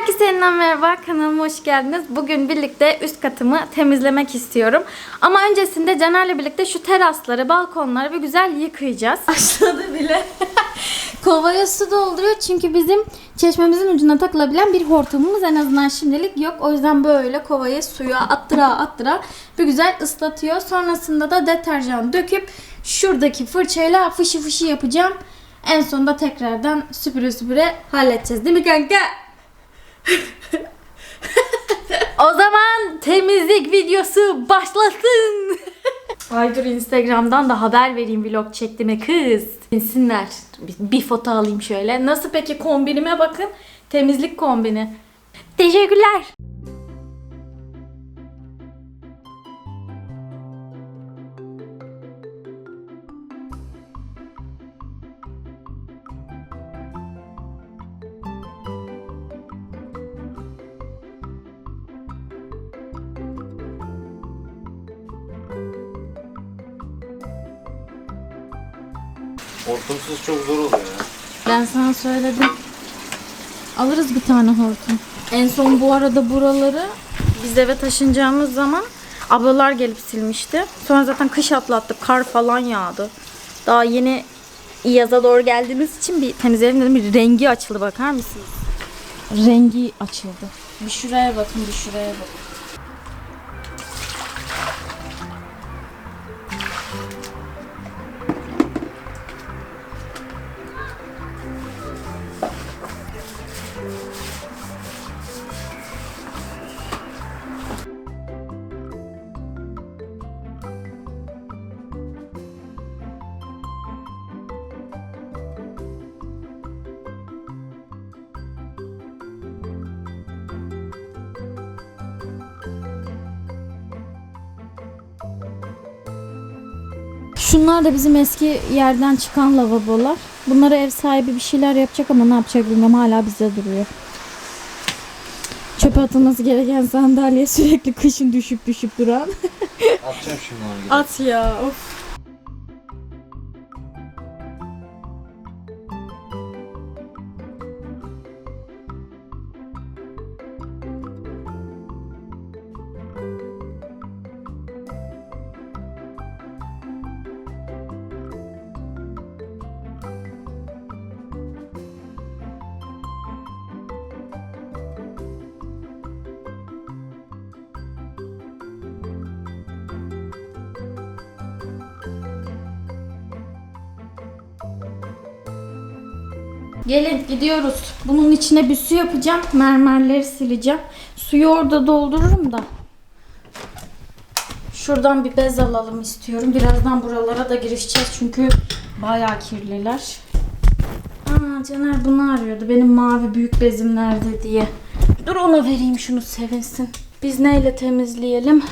Herkese yeniden merhaba kanalıma hoş geldiniz. Bugün birlikte üst katımı temizlemek istiyorum. Ama öncesinde Caner'le birlikte şu terasları, balkonları bir güzel yıkayacağız. Başladı bile. Kovaya su dolduruyor çünkü bizim çeşmemizin ucuna takılabilen bir hortumumuz en azından şimdilik yok. O yüzden böyle kovaya suyu attıra attıra bir güzel ıslatıyor. Sonrasında da deterjan döküp şuradaki fırçayla fışı fışı yapacağım. En sonunda tekrardan süpüre süpüre halledeceğiz değil mi kanka? O zaman temizlik videosu başlasın. Ay dur Instagram'dan da haber vereyim vlog çektiğime kız. Bilsinler. Bir, bir foto alayım şöyle. Nasıl peki kombinime bakın. Temizlik kombini. Teşekkürler. Çok zor oluyor ya. Ben sana söyledim. Alırız bir tane hortum. En son bu arada buraları biz eve taşınacağımız zaman ablalar gelip silmişti. Sonra zaten kış atlattık. Kar falan yağdı. Daha yeni yaza doğru geldiğimiz için bir temizleyelim dedim. Bir rengi açıldı bakar mısınız? Rengi açıldı. Bir şuraya bakın, bir şuraya bakın. Şunlar da bizim eski yerden çıkan lavabolar. Bunlara ev sahibi bir şeyler yapacak ama ne yapacak bilmiyorum. Hala bizde duruyor. Çöpe atılması gereken sandalye sürekli kışın düşüp düşüp duran. Atacağım şimdi onu. At ya of. Gelin gidiyoruz. Bunun içine bir su yapacağım. Mermerleri sileceğim. Suyu orada doldururum da. Şuradan bir bez alalım istiyorum. Birazdan buralara da girişeceğiz çünkü bayağı kirliler. Aa Caner bunu arıyordu. Benim mavi büyük bezim nerede diye. Dur ona vereyim şunu sevinsin. Biz neyle temizleyelim?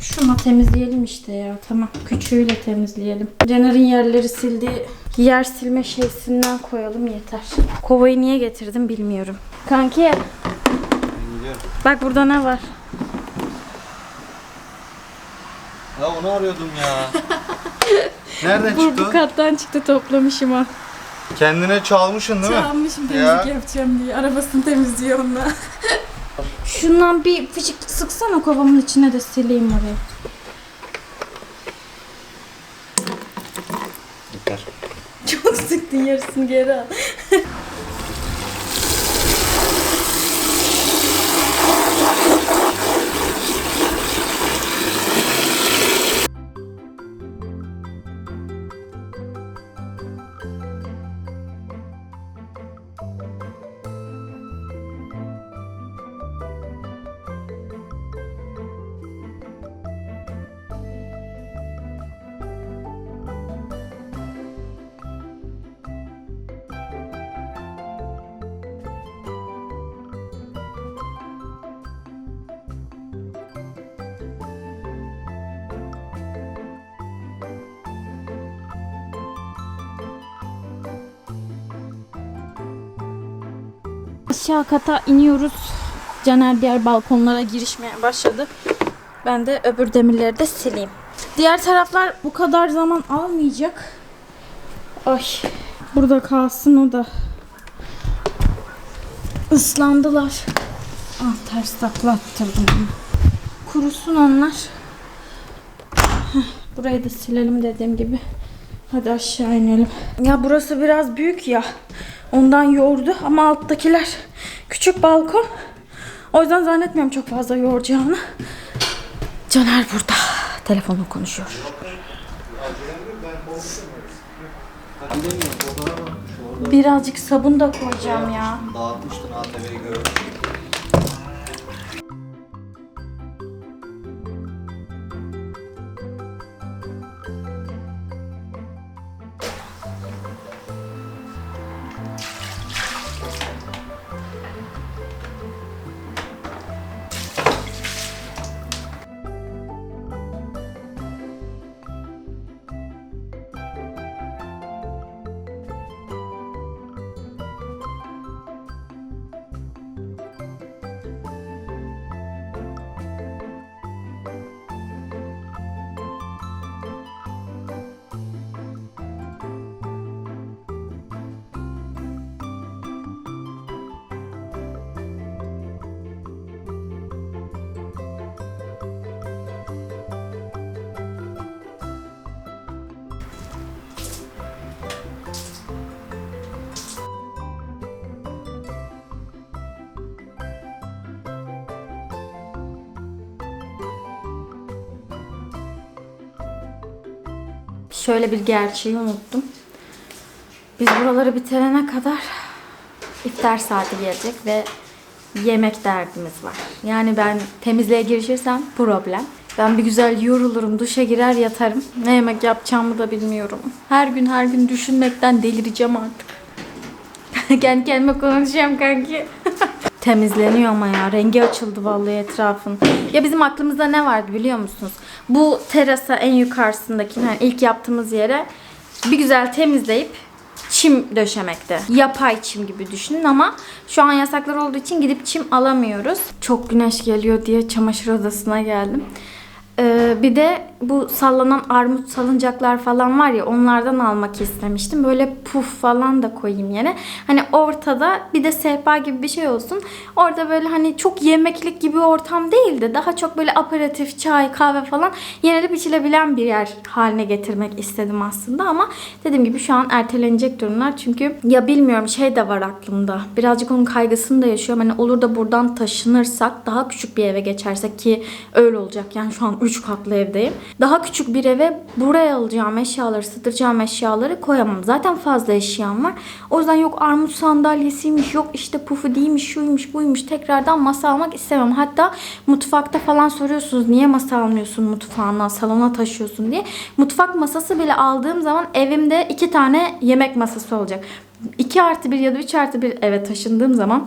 Şunu temizleyelim işte ya. Tamam. Küçüğüyle temizleyelim. Caner'in yerleri sildiği yer silme şeysinden koyalım yeter. Kovayı niye getirdim bilmiyorum. Kanki bak burada ne var? Ya onu arıyordum ya. Nereden Bu, çıktı? bu kattan çıktı toplamışım o. Kendine çalmışsın değil mi? Çalmışım Ya. temizlik yapacağım diye. Arabasını temizliyor onunla. Şundan bir fıçık sıksana kovamın içine de sileyim orayı. Yeter. Sıktın yarısını geri al. Aşağı kata iniyoruz. Caner diğer balkonlara girişmeye başladı. Ben de öbür demirleri de sileyim. Diğer taraflar bu kadar zaman almayacak. Ay. Burada kalsın o da. Islandılar. Ah ters taklattırdım. Kurusun onlar. Burayı da silelim dediğim gibi. Hadi aşağı inelim. Ya burası biraz büyük ya. Ondan yordu ama alttakiler küçük balkon. O yüzden zannetmiyorum çok fazla yoracağını. Caner burada. Telefonla konuşuyor. Birazcık sabun da koyacağım ya. Dağıtmıştın ATV'yi gördüm. Şöyle bir gerçeği unuttum. Biz buraları bitirene kadar iftar saati gelecek ve yemek derdimiz var. Yani ben temizliğe girişirsem problem. Ben bir güzel yorulurum, duşa girer yatarım. Ne yemek yapacağımı da bilmiyorum. Her gün her gün düşünmekten delireceğim artık. Kendi kendime konuşuyorum kanki. Temizleniyor ama ya. Rengi açıldı vallahi etrafın. Ya bizim aklımızda ne vardı biliyor musunuz? Bu terasa en yukarısındaki yani ilk yaptığımız yere bir güzel temizleyip çim döşemekte. Yapay çim gibi düşünün ama şu an yasaklar olduğu için gidip çim alamıyoruz. Çok güneş geliyor diye çamaşır odasına geldim. Ee, bir de bu sallanan armut salıncaklar falan var ya onlardan almak istemiştim. Böyle puf falan da koyayım yine. Hani ortada bir de sehpa gibi bir şey olsun. Orada böyle hani çok yemeklik gibi ortam değil de daha çok böyle aperatif, çay, kahve falan yenilip içilebilen bir yer haline getirmek istedim aslında ama dediğim gibi şu an ertelenecek durumlar. Çünkü ya bilmiyorum şey de var aklımda. Birazcık onun kaygısını da yaşıyorum. Hani olur da buradan taşınırsak daha küçük bir eve geçersek ki öyle olacak. Yani şu an 3 katlı evdeyim. Daha küçük bir eve buraya alacağım eşyaları, sığdıracağım eşyaları koyamam. Zaten fazla eşyam var. O yüzden yok armut sandalyesiymiş, yok işte pufu değilmiş, şuymuş, buymuş. Tekrardan masa almak istemem. Hatta mutfakta falan soruyorsunuz niye masa almıyorsun mutfağına, salona taşıyorsun diye. Mutfak masası bile aldığım zaman evimde iki tane yemek masası olacak. 2 artı 1 ya da 3 artı 1 eve taşındığım zaman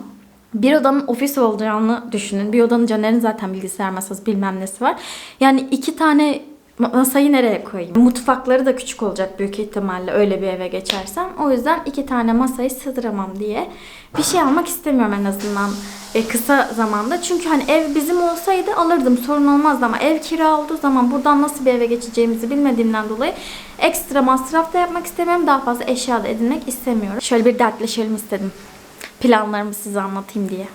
bir odanın ofis olacağını düşünün. Bir odanın Caner'in zaten bilgisayar masası bilmem nesi var. Yani iki tane masayı nereye koyayım? Mutfakları da küçük olacak büyük ihtimalle öyle bir eve geçersem. O yüzden iki tane masayı sığdıramam diye bir şey almak istemiyorum en azından e, kısa zamanda. Çünkü hani ev bizim olsaydı alırdım sorun olmazdı ama ev kira olduğu zaman buradan nasıl bir eve geçeceğimizi bilmediğimden dolayı ekstra masraf da yapmak istemiyorum. Daha fazla eşya da edinmek istemiyorum. Şöyle bir dertleşelim istedim planlarımı size anlatayım diye.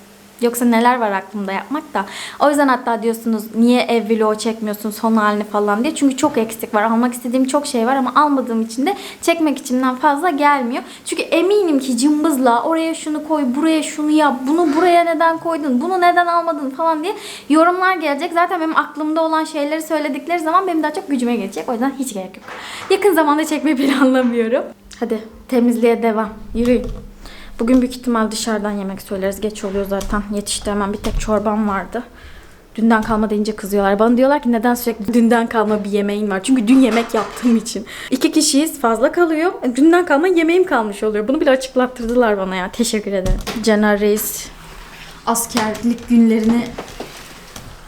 Yoksa neler var aklımda yapmak da. O yüzden hatta diyorsunuz niye ev vlogu çekmiyorsun son halini falan diye. Çünkü çok eksik var. Almak istediğim çok şey var ama almadığım için de çekmek içimden fazla gelmiyor. Çünkü eminim ki cımbızla oraya şunu koy, buraya şunu yap, bunu buraya neden koydun, bunu neden almadın falan diye yorumlar gelecek. Zaten benim aklımda olan şeyleri söyledikleri zaman benim daha çok gücüme gelecek. O yüzden hiç gerek yok. Yakın zamanda çekmeyi planlamıyorum. Hadi temizliğe devam. Yürüyün. Bugün büyük ihtimal dışarıdan yemek söyleriz. Geç oluyor zaten. Yetiştiremem. Bir tek çorbam vardı. Dünden kalma deyince kızıyorlar. Bana diyorlar ki neden sürekli dünden kalma bir yemeğin var. Çünkü dün yemek yaptığım için. İki kişiyiz fazla kalıyor. E, Dünden kalma yemeğim kalmış oluyor. Bunu bile açıklattırdılar bana ya. Teşekkür ederim. Caner Reis askerlik günlerini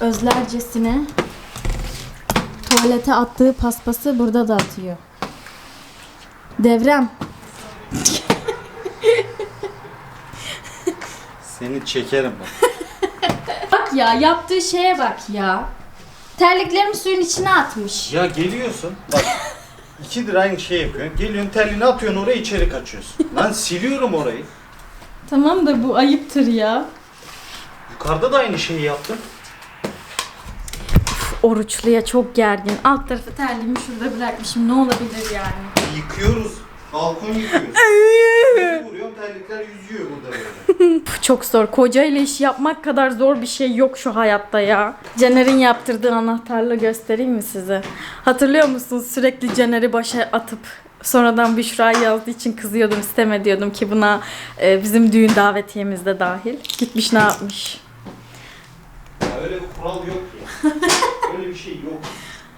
özlercesine tuvalete attığı paspası burada da atıyor. Devrem Seni çekerim bak. Bak ya yaptığı şeye bak ya. Terliklerimi suyun içine atmış. Ya geliyorsun bak. İkidir aynı şey yapıyorsun. Geliyorsun terliğini atıyorsun oraya içeri kaçıyorsun. Lan siliyorum orayı. Tamam da bu ayıptır ya. Yukarıda da aynı şeyi yaptın. Oruçluya çok gergin. Alt tarafı terliğimi şurada bırakmışım. Ne olabilir yani? Yıkıyoruz. Balkon yıkıyoruz. Terlikler yüzüyor burada böyle. Çok zor. Koca ile iş yapmak kadar zor bir şey yok şu hayatta ya. Caner'in yaptırdığı anahtarlığı göstereyim mi size? Hatırlıyor musunuz? Sürekli Caner'i başa atıp sonradan Büşra'yı yazdığı için kızıyordum, isteme diyordum ki buna e, bizim düğün davetiyemizde dahil. Gitmiş ne yapmış? Ya öyle bir kural yok ya. Öyle bir şey yok.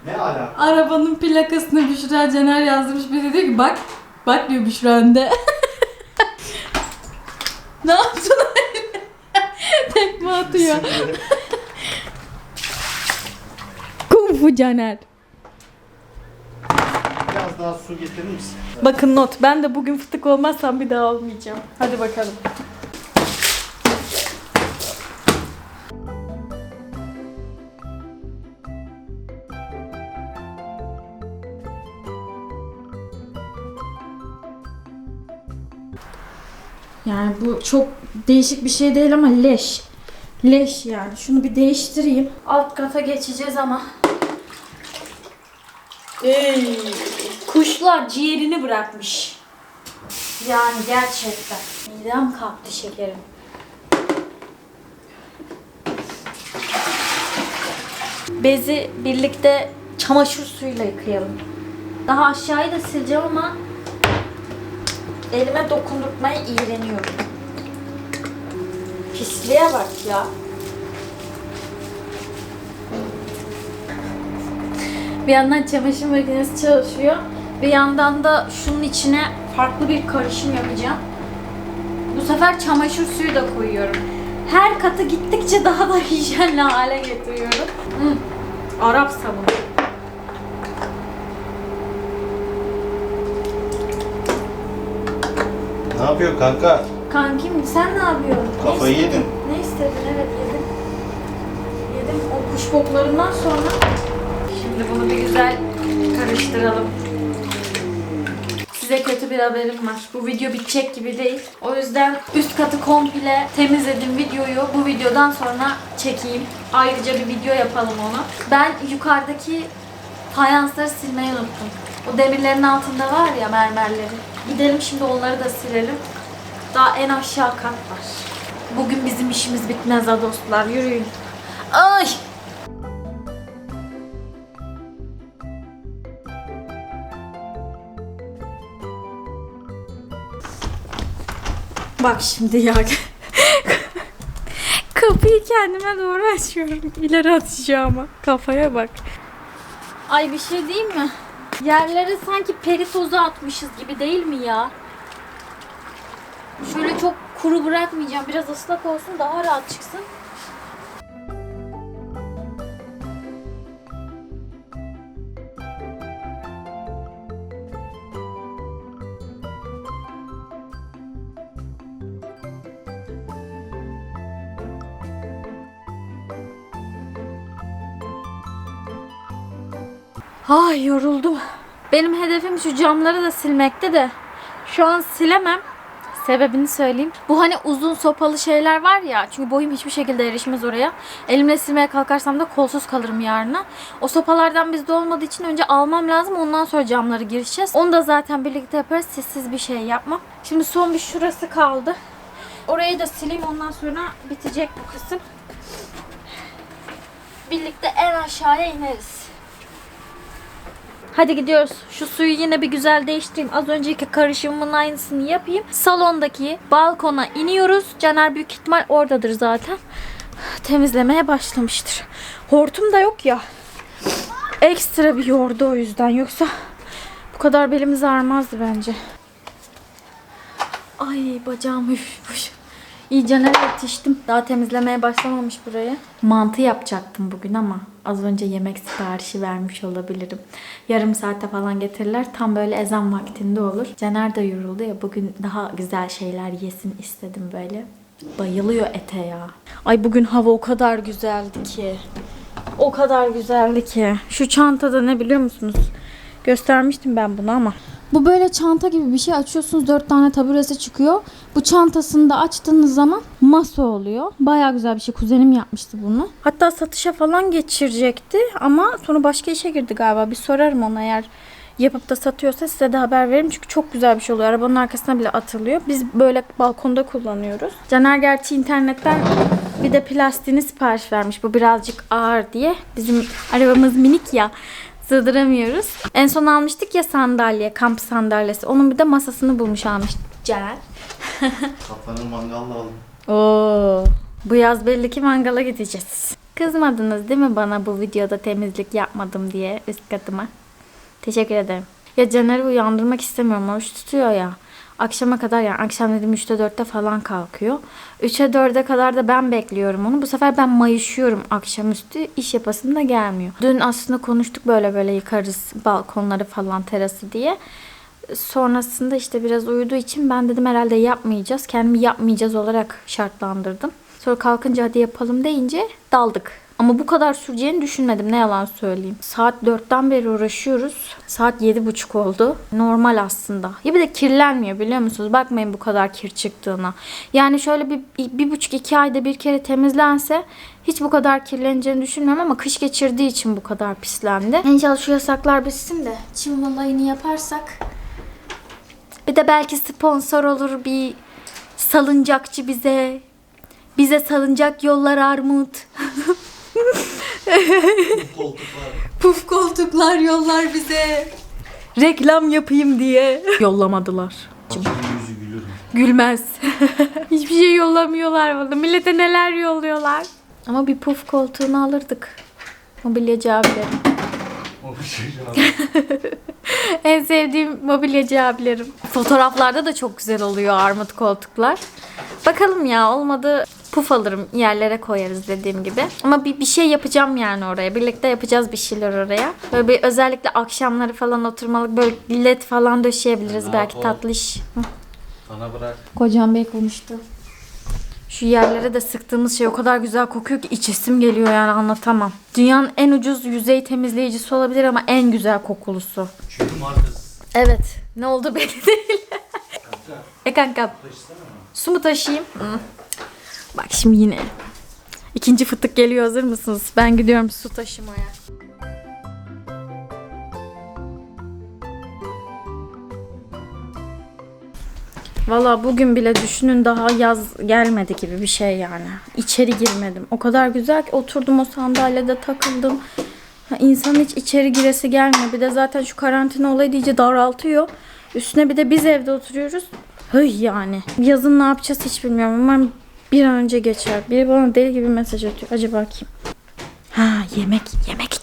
Ne alaka? Arabanın plakasını Büşra Caner yazmış. Bir de diyor ki bak, bak diyor Büşra önde. ne yaptın öyle? Tekme atıyor. Kung Fu Caner. Biraz daha su getirir misin? Bakın not. Ben de bugün fıtık olmazsam bir daha olmayacağım. Hadi bakalım. Yani bu çok değişik bir şey değil ama leş. Leş yani. Şunu bir değiştireyim. Alt kata geçeceğiz ama. Ey, kuşlar ciğerini bırakmış. Yani gerçekten. Midem kalktı şekerim. Bezi birlikte çamaşır suyuyla yıkayalım. Daha aşağıyı da sileceğim ama elime dokundurtmaya iğreniyorum. Pisliğe bak ya. Bir yandan çamaşır makinesi çalışıyor. Bir yandan da şunun içine farklı bir karışım yapacağım. Bu sefer çamaşır suyu da koyuyorum. Her katı gittikçe daha da hijyenli hale getiriyorum. Hı, Arap sabunu. Ne yapıyor kanka? Kankim sen ne yapıyorsun? Ne Kafayı istedin? yedin. Ne istedin? Evet yedim. Yedim o kuş boklarından sonra. Şimdi bunu bir güzel karıştıralım. Size kötü bir haberim var. Bu video bitecek gibi değil. O yüzden üst katı komple temizledim videoyu. Bu videodan sonra çekeyim. Ayrıca bir video yapalım onu. Ben yukarıdaki fayansları silmeyi unuttum. O demirlerin altında var ya mermerleri. Gidelim şimdi onları da silelim. Daha en aşağı kat var. Bugün bizim işimiz bitmez ha dostlar. Yürüyün. Ay! Bak şimdi ya. Kapıyı kendime doğru açıyorum. İleri atacağıma. Kafaya bak. Ay bir şey diyeyim mi? Yerlere sanki peri tozu atmışız gibi değil mi ya? Şöyle çok kuru bırakmayacağım. Biraz ıslak olsun daha rahat çıksın. Ay yoruldum. Benim hedefim şu camları da silmekte de şu an silemem. Sebebini söyleyeyim. Bu hani uzun sopalı şeyler var ya. Çünkü boyum hiçbir şekilde erişmez oraya. Elimle silmeye kalkarsam da kolsuz kalırım yarına. O sopalardan bizde olmadığı için önce almam lazım. Ondan sonra camları girişeceğiz. Onu da zaten birlikte yaparız. Sessiz bir şey yapmam. Şimdi son bir şurası kaldı. Orayı da sileyim. Ondan sonra bitecek bu kısım. Birlikte en aşağıya ineriz. Hadi gidiyoruz. Şu suyu yine bir güzel değiştireyim. Az önceki karışımımın aynısını yapayım. Salondaki balkona iniyoruz. Caner büyük ihtimal oradadır zaten. Temizlemeye başlamıştır. Hortum da yok ya. Ekstra bir yordu o yüzden. Yoksa bu kadar belimiz ağrımazdı bence. Ay bacağım üşmüş. İyice yetiştim. Daha temizlemeye başlamamış burayı. Mantı yapacaktım bugün ama az önce yemek siparişi vermiş olabilirim. Yarım saate falan getirirler. Tam böyle ezan vaktinde olur. Caner de yoruldu ya bugün daha güzel şeyler yesin istedim böyle. Bayılıyor ete ya. Ay bugün hava o kadar güzeldi ki. O kadar güzeldi ki. Şu çantada ne biliyor musunuz? Göstermiştim ben bunu ama. Bu böyle çanta gibi bir şey açıyorsunuz. Dört tane taburesi çıkıyor. Bu çantasını da açtığınız zaman masa oluyor. Baya güzel bir şey. Kuzenim yapmıştı bunu. Hatta satışa falan geçirecekti ama sonra başka işe girdi galiba. Bir sorarım ona eğer yapıp da satıyorsa size de haber veririm. Çünkü çok güzel bir şey oluyor. Arabanın arkasına bile atılıyor. Biz böyle balkonda kullanıyoruz. Caner gerçi internetten bir de plastiğini sipariş vermiş. Bu birazcık ağır diye. Bizim arabamız minik ya. Sığdıramıyoruz. En son almıştık ya sandalye, kamp sandalyesi. Onun bir de masasını bulmuş almış Caner. Kafanı mangalla aldım. Oo. Bu yaz belli ki mangala gideceğiz. Kızmadınız değil mi bana bu videoda temizlik yapmadım diye üst katıma? Teşekkür ederim. Ya Caner'i uyandırmak istemiyorum. Oruç tutuyor ya. Akşama kadar yani akşam dedim 3'te 4'te falan kalkıyor. 3'e 4'e kadar da ben bekliyorum onu. Bu sefer ben mayışıyorum akşamüstü. iş yapasım da gelmiyor. Dün aslında konuştuk böyle böyle yıkarız balkonları falan terası diye. Sonrasında işte biraz uyuduğu için ben dedim herhalde yapmayacağız. Kendimi yapmayacağız olarak şartlandırdım. Sonra kalkınca hadi yapalım deyince daldık. Ama bu kadar süreceğini düşünmedim ne yalan söyleyeyim. Saat 4'ten beri uğraşıyoruz. Saat 7.30 oldu. Normal aslında. Ya bir de kirlenmiyor biliyor musunuz? Bakmayın bu kadar kir çıktığına. Yani şöyle bir, bir buçuk iki ayda bir kere temizlense hiç bu kadar kirleneceğini düşünmüyorum ama kış geçirdiği için bu kadar pislendi. İnşallah şu yasaklar bitsin de çim olayını yaparsak bir de belki sponsor olur bir salıncakçı bize. Bize salıncak yollar armut. Koltuklar. Puf koltuklar yollar bize. Reklam yapayım diye. Yollamadılar. Yüzü? Gülmez. Hiçbir şey yollamıyorlar bana. Millete neler yolluyorlar. Ama bir puf koltuğunu alırdık. Mobilyacı abilerim. O bir şey canım. En sevdiğim mobilyacı abilerim. Fotoğraflarda da çok güzel oluyor armut koltuklar. Bakalım ya olmadı puf alırım yerlere koyarız dediğim gibi. Ama bir, bir şey yapacağım yani oraya. Birlikte yapacağız bir şeyler oraya. Böyle bir özellikle akşamları falan oturmalık böyle led falan döşeyebiliriz Ne belki yapalım? tatlı iş. Bana bırak. Kocam Bey konuştu. Şu yerlere de sıktığımız şey o kadar güzel kokuyor ki içesim geliyor yani anlatamam. Dünyanın en ucuz yüzey temizleyicisi olabilir ama en güzel kokulusu. Çünkü markası. Evet. Ne oldu belli değil. Kanka. e kankam su mu taşıyayım? Hı. Bak şimdi yine. İkinci fıtık geliyor hazır mısınız? Ben gidiyorum su taşımaya. Valla bugün bile düşünün daha yaz gelmedi gibi bir şey yani. İçeri girmedim. O kadar güzel ki oturdum o sandalyede takıldım. Ha, İnsanın hiç içeri giresi gelmiyor. Bir de zaten şu karantina olayı iyice daraltıyor. Üstüne bir de biz evde oturuyoruz. Hıy yani. Yazın ne yapacağız hiç bilmiyorum. Umarım bir an önce geçer. Biri bana deli gibi mesaj atıyor. Acaba kim? Ha yemek yemek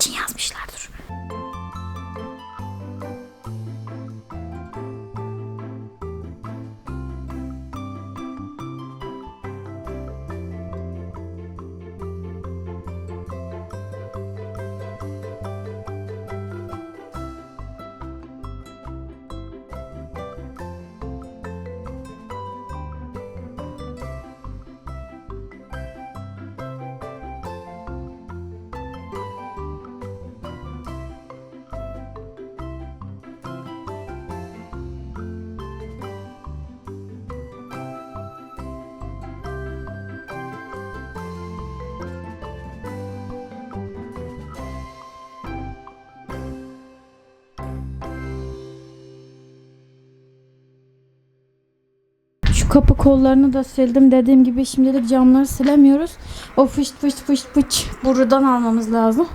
kapı kollarını da sildim. Dediğim gibi şimdilik camları silemiyoruz. O fış fış fış fış borudan almamız lazım.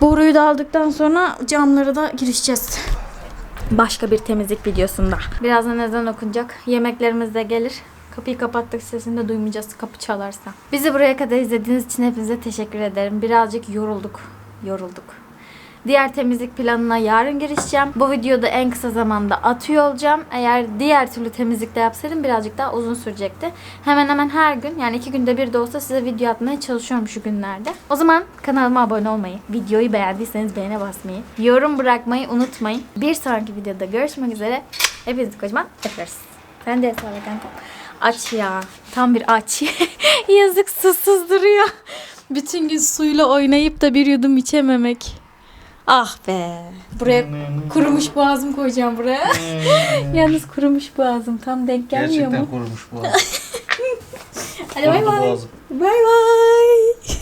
Boruyu da aldıktan sonra camları da girişeceğiz. Başka bir temizlik videosunda. Birazdan ezan okunacak. Yemeklerimiz de gelir. Kapıyı kapattık sesini de duymayacağız kapı çalarsa. Bizi buraya kadar izlediğiniz için hepinize teşekkür ederim. Birazcık yorulduk. Yorulduk. Diğer temizlik planına yarın girişeceğim. Bu videoda en kısa zamanda atıyor olacağım. Eğer diğer türlü temizlikte yapsaydım birazcık daha uzun sürecekti. Hemen hemen her gün yani iki günde bir de olsa size video atmaya çalışıyorum şu günlerde. O zaman kanalıma abone olmayı, videoyu beğendiyseniz beğene basmayı, yorum bırakmayı unutmayın. Bir sonraki videoda görüşmek üzere. Hepinizi kocaman öperiz. Sen de el salla kanka. Aç ya. Tam bir aç. Yazık susuz duruyor. Bütün gün suyla oynayıp da bir yudum içememek. Ah be. Buraya kurumuş boğazım koyacağım buraya. Yalnız kurumuş boğazım tam denk gelmiyor Gerçekten mu? kurumuş boğaz. Hadi bay bay. boğazım. Bay bay.